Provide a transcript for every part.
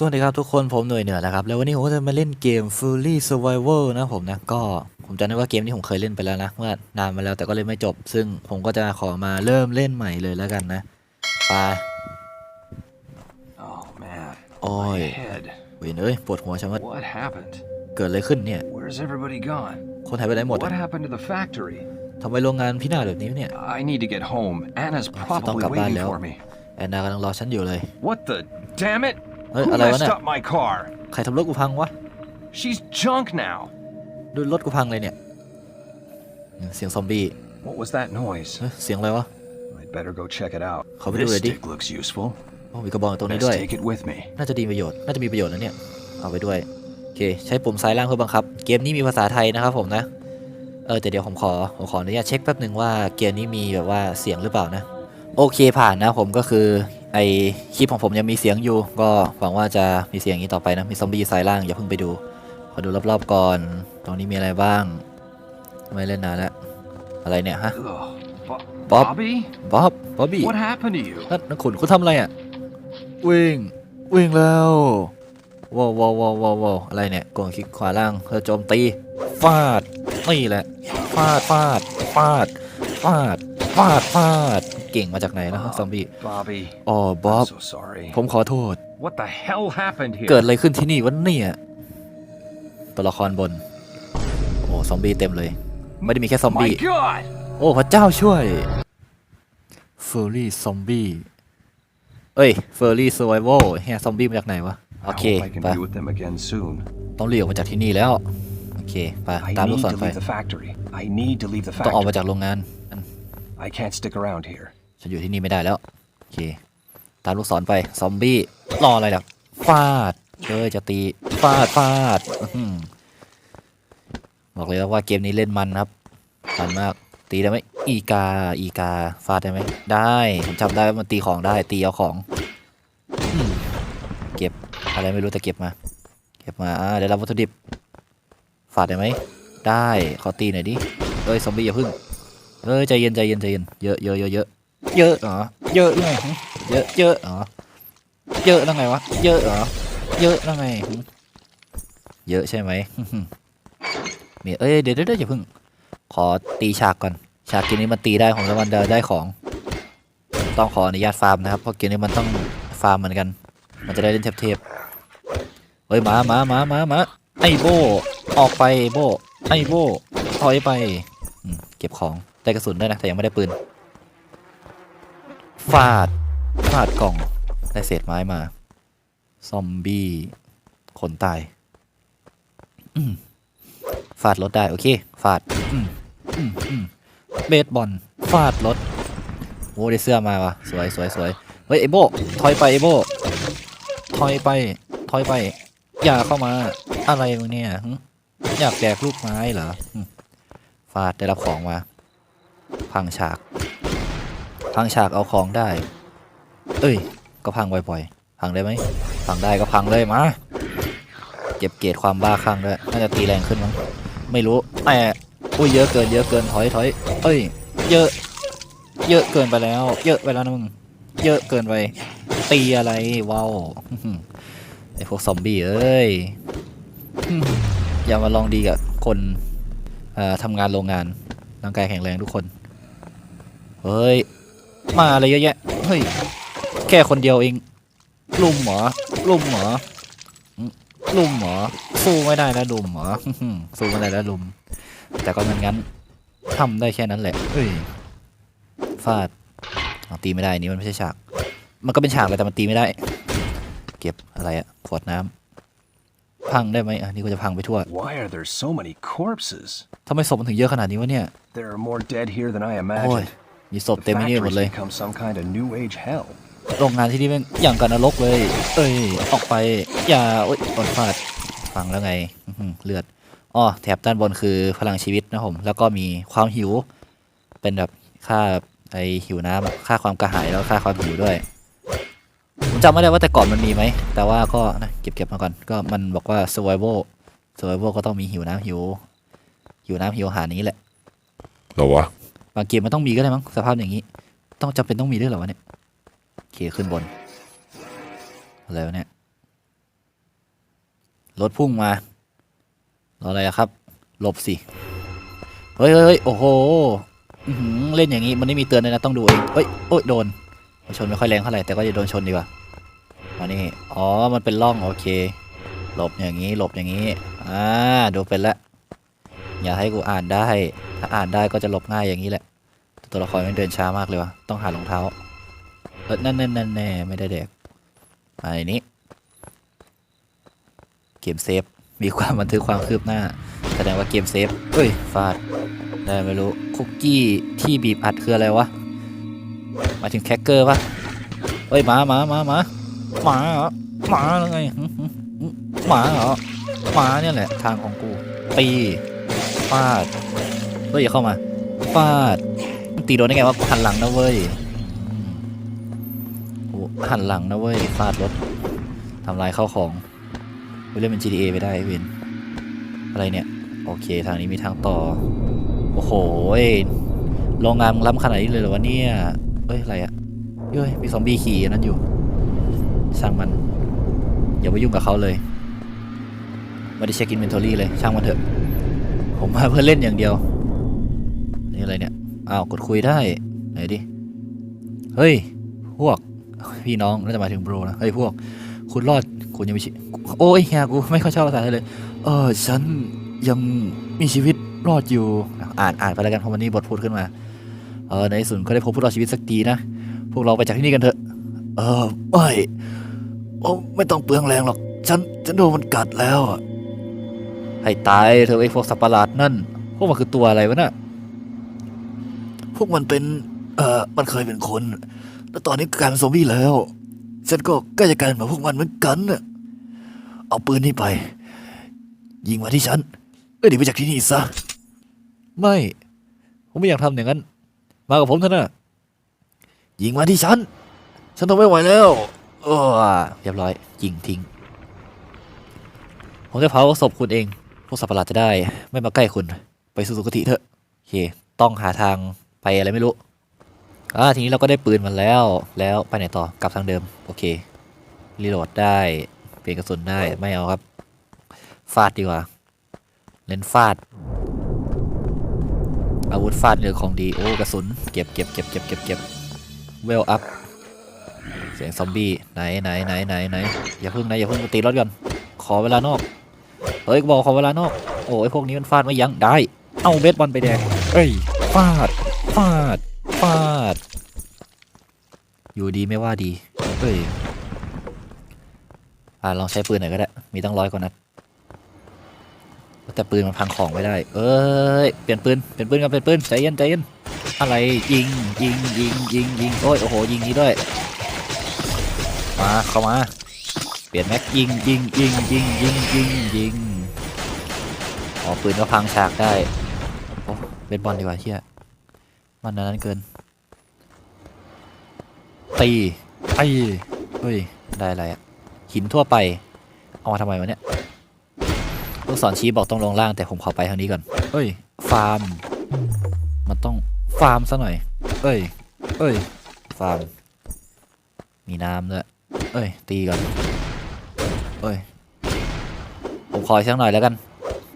สวัสดีครับทุกคนผมหน่วยเหนือนะครับ แล้ววันนี้ผมก็จะมาเล่นเกม Fully Survival นะผมนะ ก็ผมจำได้ว่าเกมนี้ผมเคยเล่นไปแล้วนะเมื่อนานมาแล้วแต่ก็เลยไม่จบ ซึ่งผมก็จะขอมาเริ่มเล่นใหม่เลยแล้วกันนะไป Oh man. Oi. My head. เวยเอ้ยปวดหัวชะมัด What happened? เกิดอะไรขึ้นเนี่ย Where's everybody gone? คนหายไปไหนหมด What อะ happened to the factory? ทำไมโรงงานพินาศแบบนี้เนี่ย I need to get home. Anna's probably cặp ba waiting liệu. for me. แอนนากำลังรอฉันอยู่เลย What the damn it? Ê, Who ở đâu messed nè? up my car? ใครทำรถกูพังวะ She's junk now. ดูรถกูพังเลยเนี่ย เสียงซอมบี้ What was that noise? เฮ้ยเสียงอะไรวะ I'd better go check it out. Không biết This đuổi đi. stick looks useful. โอ้มีกระบอกอยู่ตรงนี้ Best ด้วย take it with me. น่าจะดีประโยชน์ น่าจะมีประโยชน์นะเนี่ย เอาไปด้วย โอเค ใช้ปุ่มซ้ายล่างเพื่อบังคับ เกมนี้มีภาษาไทยนะครับผมนะ เออแต่เดี๋ยวผมขอ ผมขออนุญาตเช็คแป๊บหนึ่งว่าเกมนี้มีแบบว่าเสียงหรือเปล่านะ โอเคผ่านนะผมก็คือ ไอคลิปของผมยังมีเสียงอยู่ ก็หวังว่าจะมีเสียงอย่างนี้ต่อไปนะ มีซอมบี้ซ้ายล่างอย่าเพิ่งไปดู ขอดูรอบๆก่อน ตรงนี้มีอะไรบ้าง ไม่เล่นนานแล้ว อะไรเนี่ยฮะ Ugh. Bo- Bob? Bobby? บ๊อบ บ๊อบบี้ What happened to you? นั่นนักขุนคุณทำอะไรอะ วิ่ง วิ่งแล้วว้าวว้าวว้าวว้าวว้าวอะไรเนี่ยกดคลิกขวาล่างเพื่อโจมตี ฟาด นี่แหละ ฟาด ฟาด ฟาด ฟาด ฟาด ฟาด เก่งมาจากไหนนะซอมบี้ Bobby. อ๋อบ๊อบ I'm so sorry. ผมขอโทษ What the hell happened here? เกิดอะไรขึ้นที่นี่วะเนี่ย ตัวละครบน โอ้ซอมบี้เต็มเลย ไม่ได้มีแค่ซอม My บี้ God! โอ้พระเจ้าช่วยเฟอร์รี่ซอมบี้เอ้ยเฟอร์รี่ s ซ r v i v a l เฮียซอมบี้มาจากไหนวะ โอ I เค hope I can ไป be with them again soon. ต้องเรียกออกมาจากที่นี่แล้ว โอเคไป I ตามลูก need ศร to ไป leave the factory. I need to leave the ต้องออกมา factory. จากโรงงาน I can't stick around here. ฉันอยู่ที่นี่ไม่ได้แล้ว โอเค ตามลูกศรไป ซอมบี้ รออะไรล่ะ ฟาดเอ้ยจะตี ฟาด ฟาดอบอกเลยว่าเกมนี้เล่นมันครับมันมาก ตีได้ไหม อีกา อีกา ฟาดได้ไหม ได้ผมจำได้ว่ามันตีของได้ ตีเอาของ เก็บอะไรไม่รู้แต่เก็บมา เก็บมาอ่าได้รับวัตถุดิบ ฟาดได้ไหม ได้ ขอตีหน่อยดิ เอ้ยซอมบี้อย่าพึ่งเอ้ยใจเย็นใจเย็นใจเย็น เยอะเยอะเยอะเยอะ เยอะเหรอ เยอะไงหึเยอะเยอะเหรอ เยอะแล้วไงวะ เยอะเหรอ เยอะแล้วไง เยอะใช่ไหมมีเอ้ยเดี๋ยวเดี๋ยวเดี๋ยวอย่าพึ่ง ขอตีฉากก่อน ฉากเกมนี้มันตีได้ของแล้วมันได้ของ ต้องขออนุญาตฟาร์มนะครับ เพราะเกมนี้มันต้องฟาร์มเหมือนกัน มันจะได้เล่นเทพๆเฮ้ยหมาหมาหมาหมาหมาไอโบ ออกไปโบ ไอโบถอยไป เก็บของ ได้กระสุนด้วยนะ แต่ยังไม่ได้ปืน ฟาด ฟาดกล่อง ได้เศษไม้มา ซอมบี้คนตาย ฟาดรถได้ โอเค ฟาดเบสบอล ฟาดรถโอ้ได้เสื้อมาวะสวยสวยสวยเฮ้ยไอโบ ถอยไปไอโบ ถอยไป ถอยไป อย่าเข้ามา อะไรมึงเนี่ยอยากแดกลูกไม้เหรอฟาดได้รับของมา พังฉาก พังฉากเอาของได้ เอ้ย ก็พังบ่อยๆ พังได้ไหม พังได้ก็พังเลยมา เก็บเกรดความบ้าคลั่งด้วย น่าจะตีแรงขึ้นมั้ง ไม่รู้ แต่อุ้ยเยอะเกิน เยอะเกิน ถอยถอยเอ้ย เยอะ เยอะเกินไปแล้ว เยอะไปแล้วนะมึง เยอะเกินไป ตีอะไรว้าวไอพวกซอมบี้เอ้ย อย่ามาลองดีกับคนอ่อทำงานโรงงานร่างกายแข็งแรงทุกคน เฮ้ย มาอะไรเยอะแยะ เฮ้ย แค่คนเดียวเอง ลุมเหรอลุมเหรออืมลุมเหรอสู้ไม่ได้แล้วลุมเหรอสู้ไม่ได้แล้วลุมแต่ก็งั้นงั้นทำได้แค่นั้นแหละ เฮ้ย ฟาดอ๋อตีไม่ได้นี่มันไม่ใช่ฉาก มันก็เป็นฉากแหละแต่มันตีไม่ได้ เก็บอะไรอะขวดน้ำพังได้ไหมอันนี้ก็จะพังไปทั่ว Why are there so many corpses? ทำไมศพมันถึงเยอะขนาดนี้วะเนี่ย There are more dead here than I โอ้ย imagined. มีศพ The เต็มที่นี่หมด factory's เลย become some kind of new age hell. โรงงานที่นี่แม่งอย่างกันนรกเลย เอ้ย ออกไป อย่าโอ๊ยโดนฟาด ฟังแล้วไงอื้อหือเลือดอ้อแถบด้านบนคือพลังชีวิตนะผม แล้วก็มีความหิว เป็นแบบค่าไอหิวน้ำอะค่าความกระหายแล้วค่าความหิวด้วย ผมจำไม่ได้ว่าแต่ก่อนมันมีไหม แต่ว่าก็นะเก็บเก็บมาก่อน ก็มันบอกว่า survival survival ก็ต้องมีหิวน้ำหิว หิวน้ำหิวอาหารนี้แหละเหรอวะ บางเกมมันต้องมีก็ได้มั้งสภาพอย่างนี้ ต้องจำเป็นต้องมีด้วยเหรอวะเนี่ยโอเคขึ้นบนอะไรวะเนี่ยรถพุ่งมารออะไรครับ หลบสิเฮ้ยเฮ้ยโอ้โหเล่นอย่างนี้มันไม่มีเตือนเลยนะต้องดูเองเฮ้ยโอ้ยโดนชนไม่ค่อยแรงเท่าไหร่แต่ก็จะโดนชนดีกว่ามานี่อ๋อมันเป็นร่องโอเค หลบอย่างนี้หลบอย่างนี้อ่าดูเป็นละอย่าให้กูอ่านได้ ถ้าอ่านได้ก็จะหลบง่ายอย่างนี้แหละ ตัวละครมันเดินช้ามากเลยวะต้องหารองเท้าเออนั่นนั่นนั่นแน่ไม่ได้เด็กอันนี้เกมเซฟมีความบันทึกความคืบหน้า แสดงว่าเกมเซฟเฮ้ยฟาดได้ไม่รู้คุกกี้ที่บีบอัดคืออะไรวะหมายถึงแคคเกอร์ปะเฮ้ยหมาหมาหมาหมาหมาเหรอหมาหรือไงหึหึหึหมาเหรอหมาเนี่ยแหละทางของกูตีฟาดเฮ้ยอย่าเข้ามาฟาด ตีโดนได้ไงวะหันหลังนะเว้ยโอ้หันหลังนะเว้ยฟาดรถทำลายข้าวของกูเล่นเป็น GTA ไปได้เวนอะไรเนี่ย โอเคทางนี้มีทางต่อ โอ้โหโรงงานล้ำขนาดนี้เลยเหรอวะเนี่ยเอ้ยอะไรอะเฮ้ยมีซอมบี้ขี่อันนั้นอยู่ช่างมันอย่าไปยุ่งกับเขาเลยไม่ได้เช็คอินเวนทอรี่เลยช่างมันเถอะ ผมมาเพื่อเล่นอย่างเดียว นี่อะไรเนี่ย อ้าวกดคุยได้ไหนดิเฮ้ยพวกพี่น้องน่าจะมาถึงโบรนะเฮ้ยพวก คุณรอดคุณยังมีชีโอ้ยเฮียกูไม่ค่อยชอบภาษาไทยเลยเออฉันยังมีชีวิตรอดอยู่อ่านอ่านไปแล้วกันเพราะวันนี้บทพูดขึ้นมาเออในสุดก็ได้พบผู้รอดชีวิตสักทีนะพวกเราไปจากที่นี่กันเถอะ เออไม่โอ้ไม่ต้องเปลืองแรงหรอกฉันฉันโดนมันกัดแล้วให้ตายเธอไอ้พวกสัตว์ประหลาดนั่นพวกมันคือตัวอะไรวะน่ะ พวกมันเป็น เอ่อ มันเคยเป็นคน แล้วตอนนี้กลายเป็นซอมบี้แล้ว ฉันก็ใกล้จะกลายเป็นเหมือนพวกมันเหมือนกันน่ะเอาปืนนี่ไป ยิงมาที่ฉันเอ้ยหนีไปจากที่นี่ซะ ไม่ ผมไม่อยากทำอย่างนั้น มากับผมเถอะนะยิงมาที่ฉัน ฉันทนไม่ไหวแล้วเออเรียบร้อย ยิงทิ้ง ผมจะเผาศพคุณเอง พวกสัตว์ประหลาดจะได้ ไม่มาใกล้คุณ ไปสู่สุคติเถอะ โอเค ต้องหาทาง ไปอะไรไม่รู้อ่าทีนี้เราก็ได้ปืนมาแล้ว แล้วไปไหนต่อกลับทางเดิม โอเค รีโหลดได้ เปลี่ยนกระสุนได้ ไม่เอาครับ ฟาดดีกว่าเน้นฟาด อาวุธฟาดเรือของดี โอ้กระสุน เก็บเก็บเก็บเก็บเก็บเก็บเวลอัพ เสียงซอมบี้ ไหนไหนไหนไหนไหนอย่าเพิ่งนะอย่าเพิ่งตีรถก่อน ขอเวลานอก เฮ้ยบอกขอเวลานอก โอ้ยพวกนี้มันฟาดไม่ยั้งได้ เอาเบสบอลไปแดง เอ้ย ฟาด ฟาด ฟาด อยู่ดีไม่ว่าดีเฮ้ย อ่าลองใช้ปืนหน่อยก็ได้ มีตั้งร้อยกว่านัด แต่ปืนมันพังของไม่ได้ เอ้ย เปลี่ยนปืน เปลี่ยนปืนกันเปลี่ยนปืน ใจเย็นใจเย็น อะไร ยิง ยิง ยิง ยิง ยิง โอ้ย โอ้โห ยิงนี้ด้วย มา เข้ามา เปลี่ยนแม็กยิง ยิง ยิง ยิง ยิง ยิง ยิง อ๋อ ปืนก็พังฉากได้ โอ้เบสบอลดีกว่าเชี่ย มันนั้นเกิน ตีไอ้เฮ้ย ได้อะไรอะหินทั่วไป เอามาทำไมวะเนี่ยลูกศรชี้บอกต้องลงล่างแต่ผมขอไปทางนี้ก่อน เอ้ย ฟาร์ม มันต้องฟาร์มซะหน่อย เอ้ย เอ้ย ฟาร์ม มีน้ำด้วย เอ้ย ตีก่อน เอ้ย ผมขออีกสักหน่อยแล้วกัน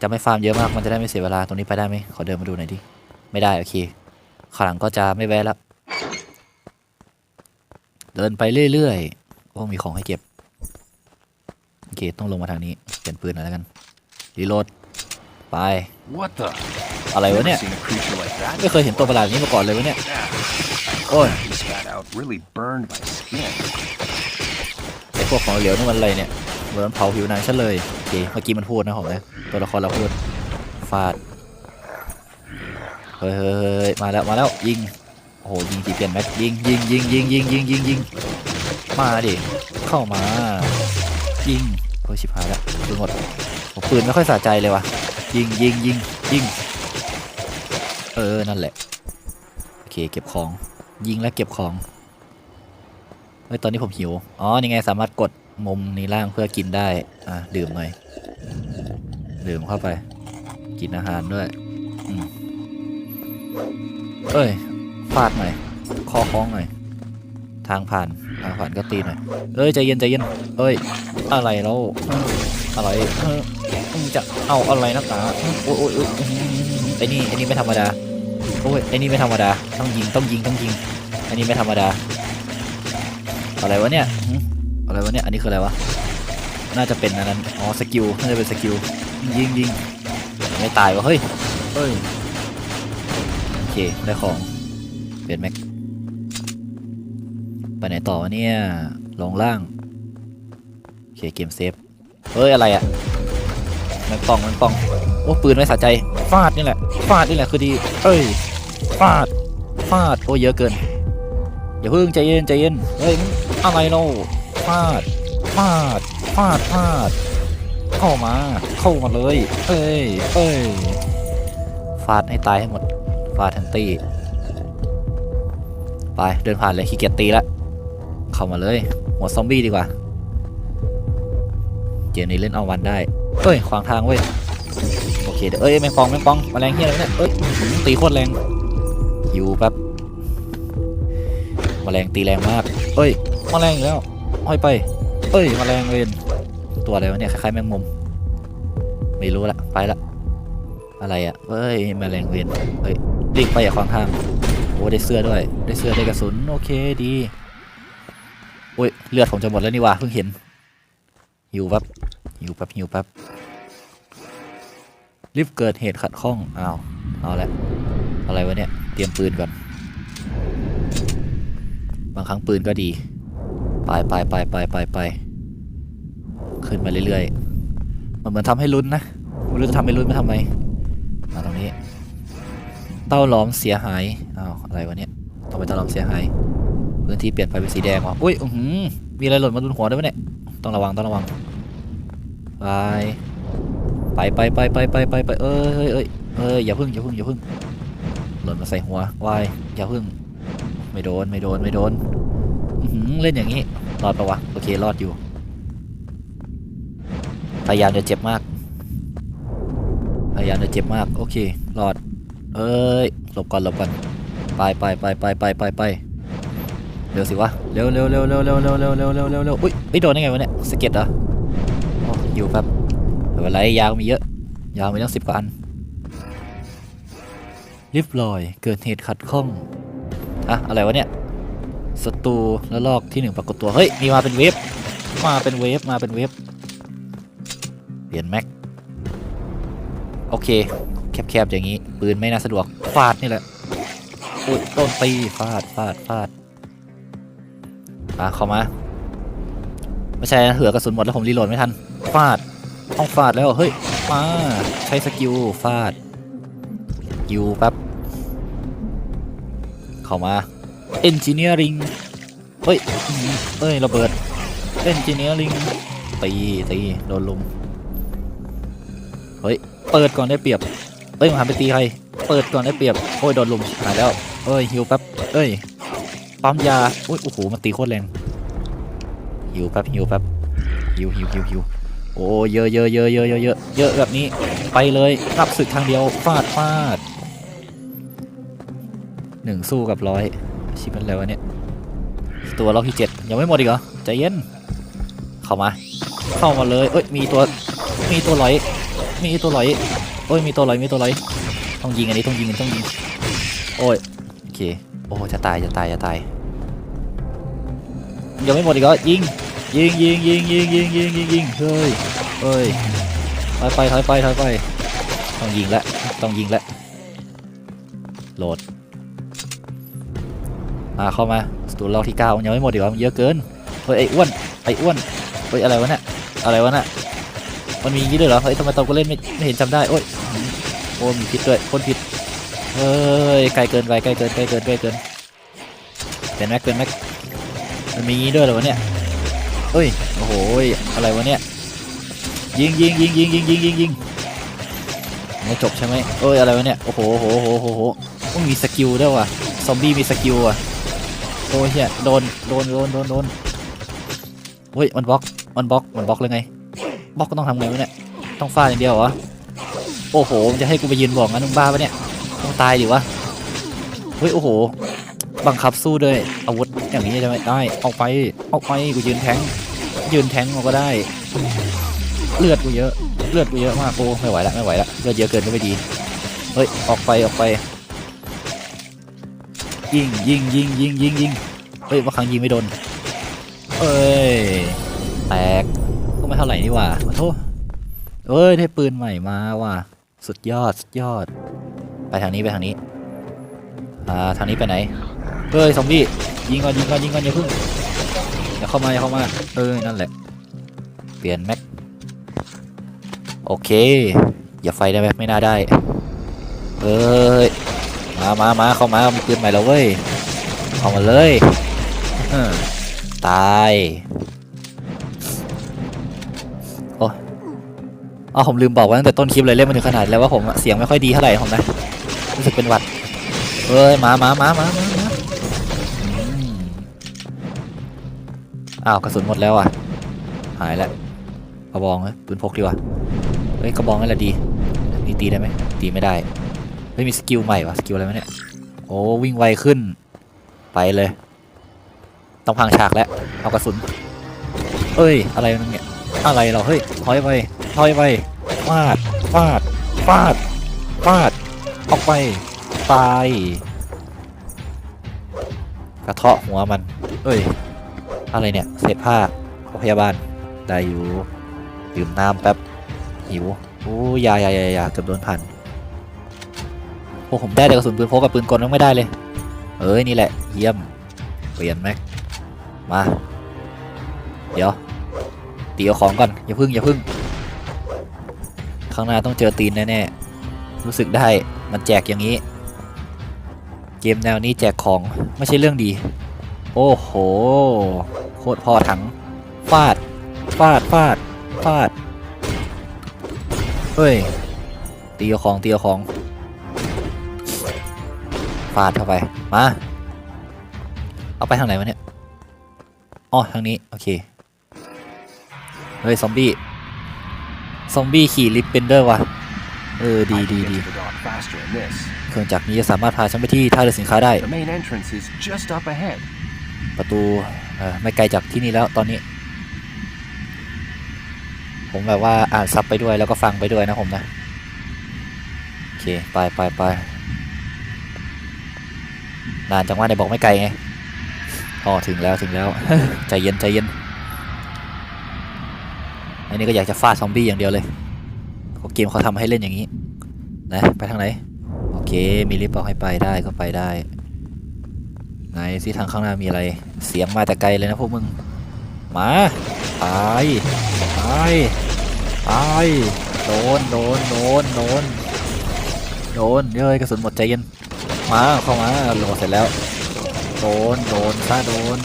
จะไม่ฟาร์มเยอะมาก มันจะได้ไม่เสียเวลา ตรงนี้ไปได้ไหมขอเดินมาดูหน่อยดิ ไม่ได้ โอเค ข้างหลังก็จะไม่แวะแล้ว เดินไปเรื่อยๆโอ้มีของให้เก็บ โอเค ต้องลงมาทางนี้ เปลี่ยนปืนหน่อยแล้วกัน รีโหลด ไป What the? อะไรวะเนี่ย Seen a creature like that? ไม่เคยเห็นตัวประหลาดอย่างนี้มาก่อนเลยวะเนี่ย โอ้ย He spat out really burned my skin. ไอพวกของเหลวนี่มันอะไรเนี่ยเหมือนมันเผาผิวหนังฉันเลย โอเค เมื่อกี้มันพูดนะผมนะ ตัวละครเราพูด ฟาด เฮ้ยมาแล้วมาแล้วยิงโอ้โหยิงตีเปลี่ยนแม็กยิงยิงยิงยิงยิงยิงยิงยิงมาดิเข้ามายิงโอ้ยชิบหายแล้วปืนหมดโอ้ปืนไม่ค่อยสะใจเลยว่ะยิงยิงยิงยิงเออนั่นแหละโอเคเก็บของยิงและเก็บของเฮ้ยตอนนี้ผมหิวอ๋อนี่ไงสามารถกดมุมนี้ล่างเพื่อกินได้อะดื่มหน่อยดื่มเข้าไป กินอาหารด้วย อืม เอ้ยฟาดหน่อยคอคล้องหน่อย ทางผ่านทางผ่านก็ตีหน่อยเอ้ยใจเย็นใจเย็นเอ้ย อะไรแล้วอะไรจะเอาอะไรนักหนาโอ้ยโอ้ยไอ้นี่ไอ้นี่ไม่ธรรมดาโอ้ยไอ้นี่ไม่ธรรมดาต้องยิงต้องยิงต้องยิงไอ้นี่ไม่ธรรมดา อะไรวะเนี่ยอะไรวะเนี่ยอันนี้คืออะไรวะน่าจะเป็นอันนั้นอ๋อสกิลน่าจะเป็นสกิลยิงยิงไม่ตายวะเฮ้ยเฮ้ย เค ได้ของ เปลี่ยนแม็ก ไปไหนต่อวะเนี่ย ลงล่าง โอเค เกมเซฟ เฮ้ย อะไรอะ่ะมันปองมันปอง โอ้ ปืนไม่สะใจ ฟาดนี่แหละ ฟาดนี่แหละคือดี เอ้ย ฟาด ฟาด โอ้ เยอะเกิน อย่าเพิ่งใจเย็นใจเย็น เฮ้ย อะไรเราฟาด ฟาด ฟาด ฟาด เข้ามา เข้ามาเลย เอ้ย เอ้ย ฟาดให้ตายให้หมด ฟาดทันตี้ ไป เดินผ่านเลยขี้เกียจตีละ เข้ามาเลย หัวซอมบี้ดีกว่าเกมนี้เล่นเอาวันได้เอ้ย ขวางทางเว้ย โอเค เดี๋ยวเอ้ยแมงปองแมงปองแมลงเฮียอะไรวเนี่ยเอ้ยตีโคตรแรงหิวแป๊บแมลงตีแรงมาก เอ้ยแมลงอีกแล้วห้อยไป เอ้ยแมลงเวนตัวอะไรวะเนี่ยคล้ายๆแมงมุม ไม่รู้ละไปละอะไรอะเอ้ยแมลงเวนเฮ้ย รีบไปอย่าขวางทางโอ้ได้เสื้อด้วย ได้เสื้อได้กระสุนโอเคดีโอ้ยเลือดผมจะหมดแล้วนี่ว่าเพิ่งเห็นหิวแป๊บหิวแป๊บหิวแป๊บรีบเกิดเหตุขัดข้องอ้าวเอาละอะไรวะเนี่ยเตรียมปืนก่อน บางครั้งปืนก็ดีไปไปไปไปไปไปขึ้นมาเรื่อยๆมันเหมือนทำให้ลุ้นนะไม่รู้จะทำให้ลุ้นไม่ทำไมมาตรง เต้าหลอมเสียหายอ้าวอะไรวะเนี่ยต้องเป็นเต้าหลอมเสียหายพื้นที่เปลี่ยนไปเป็นสีแดงวะอุ้ยอือหือมีอะไรหล่นมาโดนหัวด้วยวะเนี่ยต้องระวังต้องระวังไปไปไปไปไปไปไปเอ้ยเอ้ยเอ้ยเอ้ยอย่าพึ่งอย่าพึ่งอย่าพึ่งหล่นมาใส่หัววายอย่าพึ่ง ไม่โดนไม่โดนไม่โดนอื้อหือเล่นอย่างนี้รอดปะวะโอเครอดอยู่พยายามจะเจ็บมากพยายามจะเจ็บมาก โอเครอด เอ้ยหลบก่อนหลบก่อนไปไปไปไปไปไปไปเร็วสิวะเร็วเร็วเร็วเร็วเร็วเร็วเร็วเร็วเร็วเร็วเร็วอุ้ยไม่โดนได้ไงวะเนี่ยสะเก็ตเหรออยู่ครับไม่เป็นไรยาวมีเยอะ ยาวมีตั้งสิบกว่าอันรียบร้อยเกิดเหตุขัดข้องอะอะไรวะเนี่ยศัตรูแล้วลอกที่หนึ่งปรากฏตัว เฮ้ย มีมาเป็นเวฟมาเป็นเวฟมาเป็นเวฟเปลี่ยนแม็กโอเค แคบๆอย่างนี้ ปืนไม่น่าสะดวกฟาดนี่แหละอุ้ยต้นตีฟาดฟาดฟาดอะเข้ามา ไม่ใช่เหือกระสุนหมดแล้วผมรีโหลดไม่ทันฟาดต้องฟาดแล้วเฮ้ยมาใช้สกิลฟาดกิวแป๊บเข้ามา Engineering เฮ้ยเฮ้ยระเบิด Engineering ตีตีโดนลุมเฮ้ย เปิดก่อนได้เปรียบ ฮ้ยมาหันไปตีใคร เปิดก่อนได้เปรียบ โอ้ยโดนลุมหายแล้ว เอ้ยฮิวแป๊บ เอ้ยปั๊มยาอุ้ยโอ้โหมันตีโคตรแรงหิวแป๊บหิวแป๊บหิวหิวหิวหิวโอ้เยอะเยอะเยอะเยอะเยอะเยอะเยอะแบบนี้ไปเลยรับศึกทางเดียวฟาดฟาดหนึ่งสู้กับร้อยชิบมันแล้วะเนี่ยตัวรอบที่เจ็ดยังไม่หมดอีกเหรอใจเย็นเข้ามา เข้ามาเลยเอ้ยมีตัวมีตัวลอย มีตัวลอย โอ้ยมีตัวลอยมีตัวลอยต้องยิงอันนี้ต้องยิงอันนี้ต้องยิงโอ้ยโอเคโอ้จะตายจะตายจะตายยังไม่หมดอีกเหรอยิงยิงยิงยิงยิงยิงยิงยิงยิงเฮ้ยเฮ้ยถอยไปถอยไปถอยไปต้องยิงแล้วต้องยิงแล้วโหลดมาเข้ามาสตูลล็อกที่เก้ายังไม่หมดอีกเหรอมันเยอะเกินเฮ้ยไอ้อ้วนไอ้อ้วนเฮ้ยอะไรวะเนี่ยอะไรวะเนี่ย มันมีอย่างนี้ด้วยเหรอ เฮ้ยทำไมตอนกูเล่นไม่ไม่เห็นจำได้ โอ้ย โอ้มีพิษด้วยพ่นพิษเฮ้ย ไกลเกินไปไกลเกินไกลเกินไกลเกินเป็นแม็กเป็นแม็กมันมีอย่างนี้ด้วยเหรอวะเนี่ยเอ้ย โอ้โห อะไรวะเนี่ย ยิงยิงยิงยิงยิงยิงยิงยิงไม่จบใช่ไหมเอ้ย อะไรวะเนี่ย โอ้โหโอ้โหโอ้โหโหต้องมีสกิลด้วยว่ะ ซอมบี้มีสกิลอะ โอ้ยเฮียโดน โดน โดน โดน โดนเฮ้ย มันบล็อก มันบล็อก มันบล็อกเลยไง บล็อกก็ต้องทำไงวะเนี่ย ต้องฟาดอย่างเดียวเหรอ โอ้โหมึงจะให้กูไปยืนบอกงั้นมึงบ้าปะเนี่ย ต้องตายดิวะ เฮ้ยโอ้โห บังคับสู้ด้วยอาวุธอย่างนี้ใช่ไหมได้ เอาไป เอาไป กูยืนแทง ยืนแทงเราก็ได้ เลือดกูเยอะ เลือดกูเยอะมากโอ้ไม่ไหวละไม่ไหวละ เลือดเยอะเกินก็ไม่ดี เฮ้ยออกไปออกไปยิงยิงยิงยิงยิงยิงเฮ้ยบางครั้งยิงไม่โดนเอ้ยแตก ไม่เท่าไหร่นี่ว่าขอโทษเอ้ยได้ปืนใหม่มาว่ะสุดยอดสุดยอด ไปทางนี้ไปทางนี้อ่าทางนี้ไปไหนเฮ้ยซอมบี้ยิงก่อนยิงก่อนยิงก่อนอย่าเพึ่งอย่าเข้ามาอย่าเข้ามาเอ้ยนั่นแหละ เปลี่ยนแม็กโอเค อย่าไฟได้ไหมไม่น่าได้เอ้ยมามามาเข้ามามีปืนใหม่แล้วเว้ยเข้ามาเลยตาย อ๋อผมลืมบอกไว้ตั้งแต่ต้นคลิปเลยเล่นมาถึงขนาดแล้วว่าผมเสียงไม่ค่อยดีเท่าไหร่ผมนะรู้สึกเป็นหวัดเอ้ยมามามามามามาอ้าวกระสุนหมดแล้วอะ หายแล้วกระบองเฮ้ยปืนพกดีกว่าเฮ้ยกระบองนั่นแหละดีนี่ตีได้ไหมตีไม่ได้เฮ้ยมีสกิลใหม่วะสกิลอะไรวะเนี่ยโอ้วิ่งไวขึ้น ไปเลย ต้องพังฉากแล้วเอากระสุนเอ้ยอะไรนั่นเนี่ยอะไรเราเฮ้ยถอยไป ถอยไปฟาดฟาดฟาดฟาดออกไปตายกระเทาะหัวมัน เอ้ย อะไรเนี่ย เศษผ้าพยาบาล ได้อยู่ดื่มน้ำแป๊บ หิวโอ้ยายายายาเกือบโดนพันโอ้ผมได้แต่กระสุนปืนพกกับปืนกลยังไม่ได้เลย เอ้ย นี่แหละ เยี่ยม เปลี่ยนแม็กมา เดี๋ยวตีเอาของก่อน อย่าพึ่งอย่าพึ่ง ข้างหน้าต้องเจอตีนแน่ๆรู้สึกได้มันแจกอย่างนี้ เกมแนวนี้แจกของไม่ใช่เรื่องดี โอ้โห โคตรพอถัง ฟาด ฟาด ฟาด ฟาด เฮ้ย ตีเอของตีเอของ ฟาดเข้าไป มา เอาไปทางไหนวะเนี่ย อ๋อ ทางนี้ โอเค เฮ้ย ซอมบี้ ซอมบี้ขี่ลิฟต์เบนเดอร์ว่ะเออ ดี I can ดี get ดี to the dock faster in this. เครื่องจักรนี้จะสามารถพาฉันไปที่ท่าเรือสินค้าได้ The main entrance is just up ahead. ประตูเอ่อไม่ไกลจากที่นี่แล้วตอนนี้ ผมแบบว่าอ่านซับไปด้วยแล้วก็ฟังไปด้วยนะผมนะ โอเค ไปไปไปนานจังว่าในบอกไม่ไกลไงอ๋อถึงแล้วถึงแล้ว ใจเย็นใจเย็น อันนี้ก็อยากจะฟาดซอมบี้อย่างเดียวเลยเกมเขาทำให้เล่นอย่างนี้ นะ ไปทางไหน โอเค มีลิฟต์บอกให้ไปได้ก็ไปได้ ไหนสิทางข้างหน้ามีอะไร เสียงมาแต่ไกลเลยนะพวกมึง มาตายตายตายโดนโดนโดนโดนโดนเย้ยกระสุนหมดใจเย็น มาเข้ามาโหลดเสร็จแล้ว โดนโดนซะโดน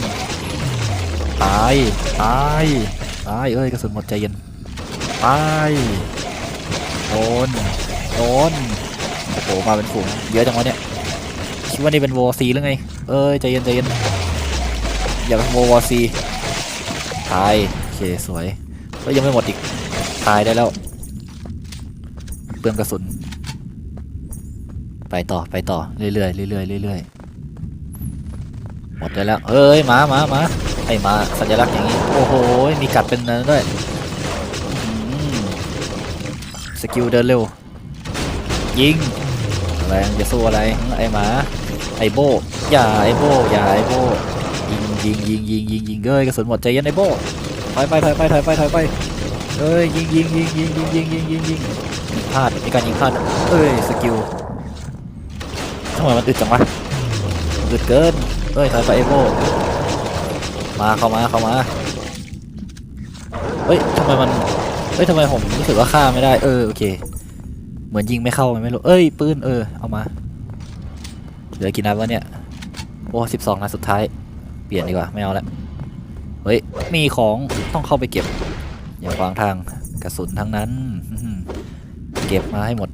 ตายตาย ตายเอ้ยกระสุนหมดใจเย็นตายโดนโดนโอ้โหมาเป็นฝูงเยอะจังวะเนี่ยคิดว่านี่เป็นวอซีหรือไง เอ้ยใจเย็นใจเย็นอย่าเป็นวอซีตายโอเคสวยก็ยังไม่หมดอีกตายได้แล้วเปลืองกระสุน ไปต่อไปต่อเรื่อยๆเรื่อยๆเรื่อยๆ หมดได้แล้วเอ้ยหมาหมาหมาไอ้หมาสัญลักษณ์อย่างนี้ โอ้โห มีกัดเป็นนั้นด้วยสกิลเดินเร็ว ยิง แรงจะสู้อะไร ไอ้หมา ไอ้โบ อย่าไอ้โบ อย่าไอ้โบ ยิงยิงยิงยิงยิงยิงเอ้ยกระสุนหมดใจเย็นไอ้โบถอยไปถอยไปถอยไปถอยไปเอ้ยยิงยิงยิงยิงยิงยิงยิงยิงยิงยิงพลาดมีการยิงพลาดเอ้ยสกิลทำไมมันอึดจังวะอึดเกิน เอ้ยถอยไปไอ้โบมาเข้ามาเข้ามาเฮ้ยทำไมมันเฮ้ยทำไมผมรู้สึกว่าฆ่าไม่ได้เออโอเค เหมือนยิงไม่เข้าไม่รู้เอ้ยปืนเออเอามาเหลือกี่นัดวะเนี่ยโอ้สิบสองนัดสุดท้าย เปลี่ยนดีกว่าไม่เอาละเฮ้ยมีของต้องเข้าไปเก็บ อย่าขวางทางกระสุนทั้งนั้นเก็บมาให้หมด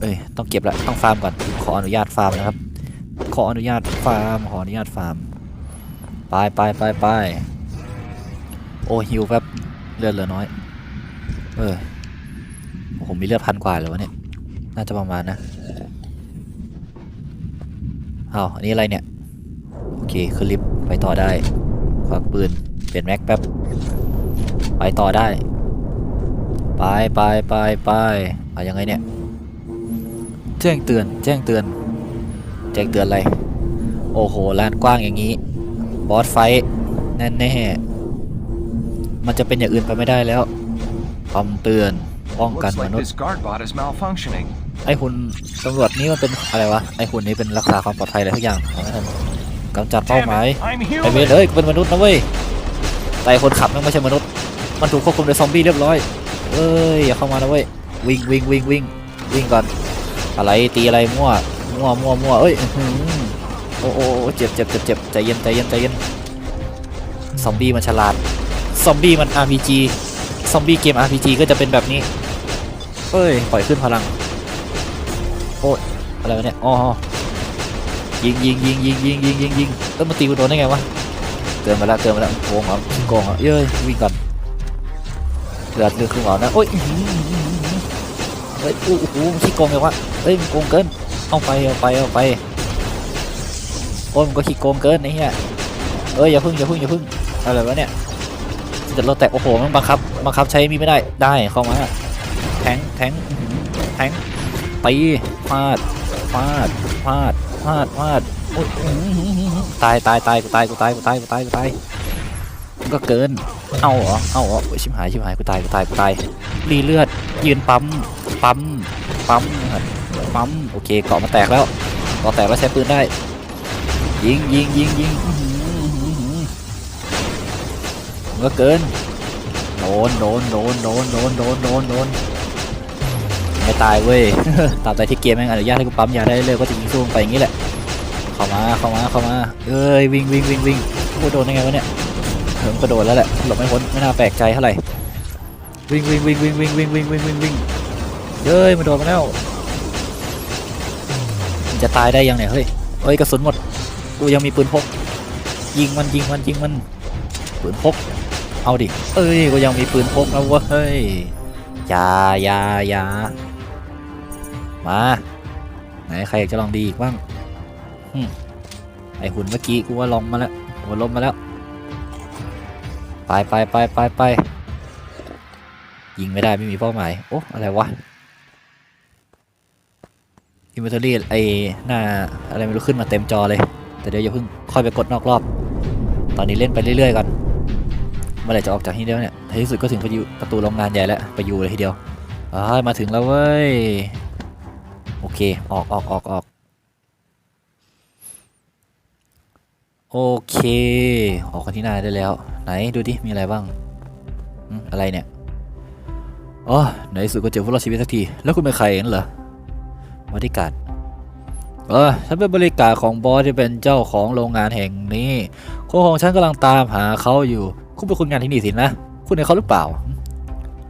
เอ้ยต้องเก็บละต้องฟาร์มก่อนขออนุญาตฟาร์มนะครับ ขออนุญาตฟาร์ม ขออนุญาตฟาร์ม ไปไปไปไปโอ้ฮิวแป๊บเลือดเหลือน้อย เออผมมีเลือดพันกว่าเลยวะเนี่ย น่าจะประมาณนะเอ้าอันนี้อะไรเนี่ย โอเคขึ้นลิฟต์ไปต่อได้ควักปืน เปลี่ยนแม็กแป๊บ ไปต่อได้ ไปไปไปไปเอายังไงเนี่ย แจ้งเตือน แจ้งเตือน แจ้งเตือนอะไร โอ้โหลานกว้างอย่างนี้ บอสไฟท์แน่แน่ๆมันจะเป็นอย่างอื่นไปไม่ได้แล้วคำเตือนป้องกัน Looks ม like นุษย์ this guard bot is malfunctioning. ไอหุ่นตำรวจนี่มันเป็นอะไรวะไอหุ่นนี้เป็นรักษาความปลอดภัยอะไรทุกอย่างเอาไว้เถอะกำจัดเป้า Damn หมาย it, I'm ไอเว human. ทเอ้ยกูเป็นมนุษย์นะเว้ยแต่คนขับแม่งไม่ใช่มนุษย์ มันถูกควบคุมโดยซอมบี้เรียบร้อยเอ้ยอย่าเข้ามานะเว้ยวิ่งวิ่งวิ่งวิ่งวิ่งก่อนอะไรตีอะไรมั่ว มัวมัวมัวเอ้ยโอ้โอ้เจ็บเจ็บเจ็บเจ็บใจเย็นใจเย็นใจเย็นซอมบี้มันฉลาดซอมบี้มัน RPG ซอมบี้เกม RPG ก็จะเป็นแบบนี้เอ้ยปล่อยขึ้นพลังโอ้ยอะไรวะเนี่ยอ๋อยิงยิงยิงยิงยิงยิงยิงยิงเอ้ยมันตีกูโดนได้ไงวะเกินไปแล้วเกินไปแล้วโกงเหรอโกงเหรอเย้ยวิ่งก่อนเลือดเลือดขึ้นหัวนะโอ้ยเฮ้ยโอ้โหขี้โกงเลยวะเฮ้ยมันโกงเกิน เอาไปเอาไปเอาไปโอ้มันก็ขี้โกงเกินไอ้เหี้ยเอ้ยอย่าพึ่งอย่าพึ่งอย่าพึ่งอะไรวะเนี่ยจะรถแตกโอ้โหมันบังคับบังคับใช้มีไม่ได้ได้เข้ามาแทงแทงอื้อหือแทงตีฟาดฟาดฟาดฟาดฟาดตายตายตายกูตายกูตายกูตายกูตายกูตายก็เกินเอาเหรอเอาเหรอชิบหายชิบหายกูตายกูตายกูตายรีเลือดยืนปั๊มปั๊มปั๊ม ปั๊มโอเคเกาะมาแตกแล้วเกาะแตกแล้วใช้ปืนได้ ยิงยิงยิงยิงอื้อหืออื้อหืออื้อหือมันก็เกินโดนโดนโดนโดนโดนโดนโดนโดนไม่ตายเว้ยตามใจที่เกมแม่งอนุญาตให้กูปั๊มยาได้เลยก็จะยิงสู้ไปอย่างนี้แหละเข้ามาเข้ามาเข้ามาเอ้ยวิ่งวิ่งวิ่งวิ่งกูโดนได้ไงวะเนี่ยเถิมก็โดนแล้วแหละหลบไม่พ้นไม่น่าแปลกใจเท่าไหร่วิ่งวิ่งวิ่งวิ่งวิ่งวิ่งวิ่งวิ่งวิ่งวิ่งเฮ้ยมันโดนมาแล้ว จะตายได้ยังเนี่ยเฮ้ยเฮ้ยกระสุนหมด กูยังมีปืนพก ยิงมันยิงมันยิงมัน ปืนพก เอาดิ เอ้ยกูยังมีปืนพกนะเว้ยเฮ้ยยายายามาไหนใครอยากจะลองดีอีกบ้างไอหุ่นเมื่อกี้กูว่าลองมาแล้วหัวลมมาแล้ว ไปไปไปไปไปยิงไม่ได้ไม่มีเป้าหมาย โอ้อะไรวะ อินเวนทอรี่ไอหน้าอะไรไม่รู้ขึ้นมาเต็มจอเลย แต่เดี๋ยวอย่าเพิ่งค่อยไปกดนอกรอบ ตอนนี้เล่นไปเรื่อยๆก่อนเมื่อไหร่จะออกจากที่เดียวเนี่ยนที่สุดก็ถึงประตูโรงงานใหญ่แล้วไปอยู่เลยทีเดียวมาถึงแล้วเว้ย โอเค ออกออกออกออกโอเค ออกกันที่หน้าได้แล้ว ไหนดูดิ มีอะไรบ้าง อะไรเนี่ย อ๋อในสุดก็เจอผู้รอดชีวิตสักที แล้วคุณเป็นใครกันเหรอ บริการเออฉันเป็นบริการของบอสที่เป็นเจ้าของโรงงานแห่งนี้คนของฉันกำลังตามหาเขาอยู่คุณเป็นคนงานที่นี่สินะ คุณเห็นเขาหรือเปล่า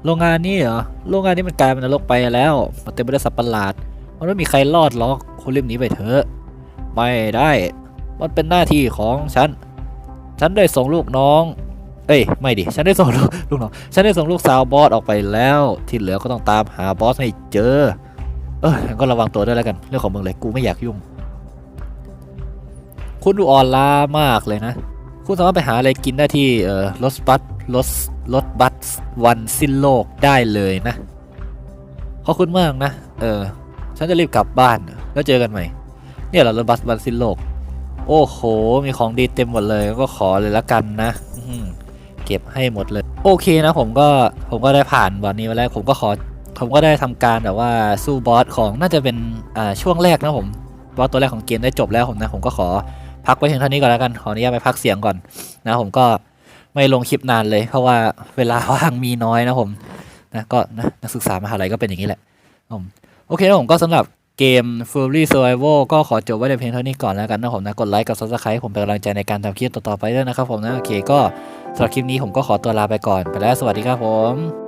โรงงานนี้เหรอโรงงานนี้มันกลายเป็นนรกไปแล้วมันเต็มไปด้วยสัตว์ประหลาด มันไม่มีใครรอดหรอกคุณรีบหนีไปเถอะไม่ได้ มันเป็นหน้าที่ของฉัน ฉันได้ส่งลูกน้อง เอ้ย ไม่ดิ ฉันได้ส่งลูกลูกน้อง ฉันได้ส่งลูกสาวบอสออกไปแล้ว ที่เหลือก็ต้องตามหาบอสให้เจอ เออก็ระวังตัวด้วยแล้วกันเรื่องของมึงเลยกูไม่อยากยุ่ง คุณดูอ่อนล้ามากเลยนะ คุณสามารถไปหาอะไรกินได้ที่เอ่อรถบัสรถรถบัสวันสิ้นโลกได้เลยนะขอบคุณมากนะ เออ ฉันจะรีบกลับบ้านแล้วเจอกันใหม่ เนี่ยเหรอรถบัสวันสิ้นโลก โอ้โห มีของดีเต็มหมดเลยก็ขอเลยละกันนะเก็บให้หมดเลย โอเคนะผมก็ผมก็ได้ผ่านวันนี้มาแล้วผมก็ขอ ผมก็ได้ทำการแบบว่าสู้บอสของน่าจะเป็นช่วงแรกนะผมบอสตัวแรกของเกมได้จบแล้วผมนะผมก็ขอพักไว้เพียงเท่านี้ก่อนแล้วกันขออนุญาตไปพักเสียงก่อนนะผมก็ไม่ลงคลิปนานเลย เพราะว่าเวลาว่างมีน้อยนะผมนะก็นะนักศึกษามหาลัยก็เป็นอย่างนี้แหละผมโอเคนะผมก็สำหรับเกม Fury Survival ก็ขอจบไว้ในเพียงเท่านี้ก่อนแล้วกันนะผมนะ กดไลค์กับ Subscribe ผมเป็นกำลังใจในการทำคลิปต่อๆไปด้วยนะครับผมนะ โอเคก็สำหรับคลิปนี้ผมก็ขอตัวลาไปก่อน ไปแล้วสวัสดีครับผม